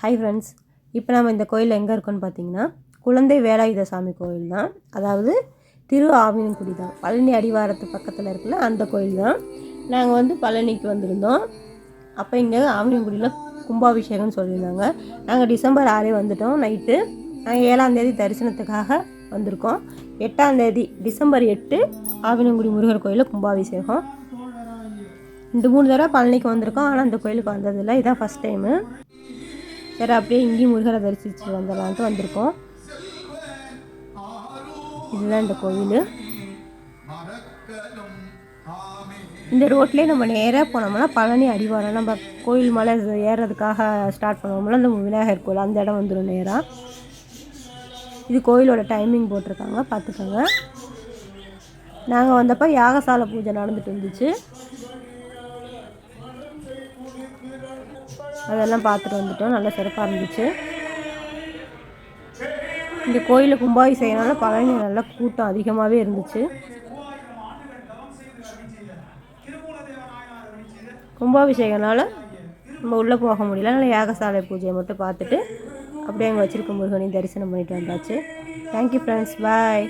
Hi friends இப்போ நம்ம இந்த கோயில் எங்கே இருக்கோன்னு பார்த்தீங்கன்னா குழந்தை வேலாயுத சாமி கோயில் தான். அதாவது திரு ஆவினங்குடி தான். பழனி அடிவாரத்து பக்கத்தில் இருக்குல்ல அந்த கோயில் தான். நாங்கள் வந்து பழனிக்கு வந்திருந்தோம். அப்போ இங்கே ஆவினங்குடியில் கும்பாபிஷேகம்னு சொல்லியிருந்தாங்க. நாங்கள் டிசம்பர் ஆறே வந்துட்டோம் நைட்டு. நாங்கள் ஏழாந்தேதி தரிசனத்துக்காக வந்திருக்கோம். எட்டாந்தேதி டிசம்பர் எட்டு ஆவினங்குடி முருகர் கோயிலில் கும்பாபிஷேகம். ரெண்டு மூணு தடவை பழனிக்கு வந்திருக்கோம் ஆனால் அந்த கோயிலுக்கு வந்ததில்லை. இதான் ஃபஸ்ட் டைமு சரி அப்படியே இங்கேயும் முருகரை தரிசிச்சுட்டு வந்துடலான்ட்டு வந்திருக்கோம். இதுதான் இந்த கோவில். இந்த ரோட்லேயே நம்ம நேராக போனோம்னா பழனி அடிவாரம். நம்ம கோயில் மலை ஏறுறதுக்காக ஸ்டார்ட் பண்ணுவோம்ல அந்த விநாயகர் கோயில் அந்த இடம் வந்துடும் நேராக இது கோயிலோட டைமிங் போட்டிருக்காங்க பார்த்துக்கோங்க. நாங்கள் வந்தப்போ யாகசால பூஜை நடந்துட்டு இருந்துச்சு. அதெல்லாம் பார்த்துட்டு வந்துட்டோம். நல்லா சிறப்பாக இருந்துச்சு. இந்த கோயிலில் கும்பாபிஷேகனால பழனி நல்லா கூட்டம் அதிகமாகவே இருந்துச்சு. கும்பாபிஷேகனால் நம்ம உள்ளே போக முடியல. அதனால் யாகசாலை பூஜையை மட்டும் பார்த்துட்டு அப்படியே அங்கே வச்சுருக்க முருகனையும் தரிசனம் பண்ணிட்டு வந்தாச்சு. Thank you friends bye